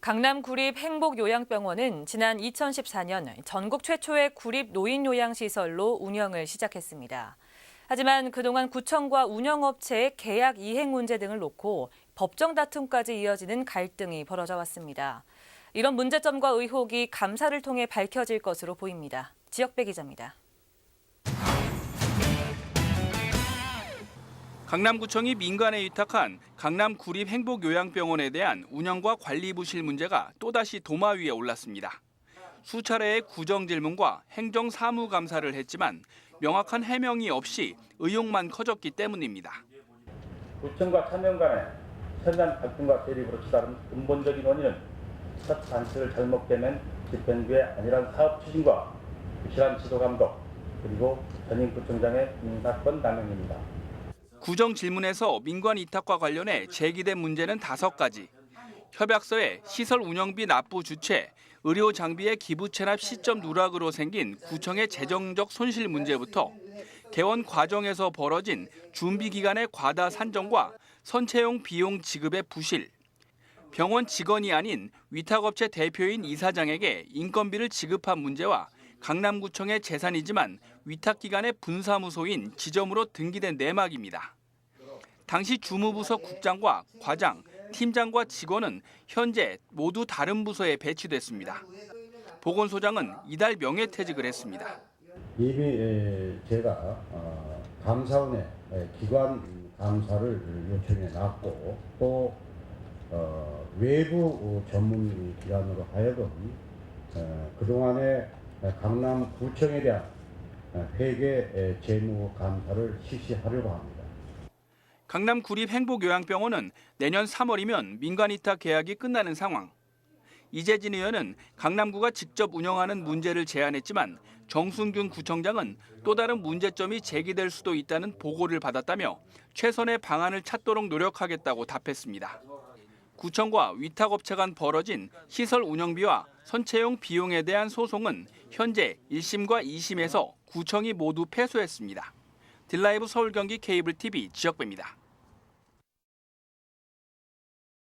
강남 구립 행복요양병원은 지난 2014년 전국 최초의 구립 노인 요양시설로 운영을 시작했습니다. 하지만 그동안 구청과 운영업체의 계약 이행 문제 등을 놓고 법정 다툼까지 이어지는 갈등이 벌어져 왔습니다. 이런 문제점과 의혹이 감사를 통해 밝혀질 것으로 보입니다. 지역배 기자입니다. 강남구청이 민간에 위탁한 강남 구립 행복요양병원에 대한 운영과 관리 부실 문제가 또다시 도마 위에 올랐습니다. 수차례의 구정 질문과 행정 사무 감사를 했지만 명확한 해명이 없이 의혹만 커졌기 때문입니다. 구청과 참여 간의 현안 갈등과 대립으로 치달은 근본적인 원인은 첫 단체를 잘못 깨낸 집행부의 안일한 사업 추진과 부실한 지도 감독 그리고 전임 구청장의 인사권 남용입니다. 구정 질문에서 민관 위탁과 관련해 제기된 문제는 다섯 가지. 협약서에 시설 운영비 납부 주체, 의료 장비의 기부 체납 시점 누락으로 생긴 구청의 재정적 손실 문제부터 개원 과정에서 벌어진 준비 기간의 과다 산정과 선체용 비용 지급의 부실, 병원 직원이 아닌 위탁업체 대표인 이사장에게 인건비를 지급한 문제와 강남구청의 재산이지만 위탁기관의 분사무소인 지점으로 등기된 내막입니다. 당시 주무부서 국장과 과장, 팀장과 직원은 현재 모두 다른 부서에 배치됐습니다. 보건소장은 이달 명예퇴직을 했습니다. 이미 에, 제가 어, 감사원에 에, 기관 감사를 요청해 놨고 또 어, 외부 전문 기관으로 하여금 어, 그동안의 강남구청에 대한 어, 회계 에, 재무 감사를 실시하려고 합니다. 강남 구립 행복요양병원은 내년 3월이면 민간 위탁 계약이 끝나는 상황. 이재진 의원은 강남구가 직접 운영하는 문제를 제안했지만 정순균 구청장은 또 다른 문제점이 제기될 수도 있다는 보고를 받았다며 최선의 방안을 찾도록 노력하겠다고 답했습니다. 구청과 위탁업체 간 벌어진 시설 운영비와 선체용 비용에 대한 소송은 현재 1심과 2심에서 구청이 모두 패소했습니다. 딜라이브 서울 경기 케이블 TV 지역배입니다.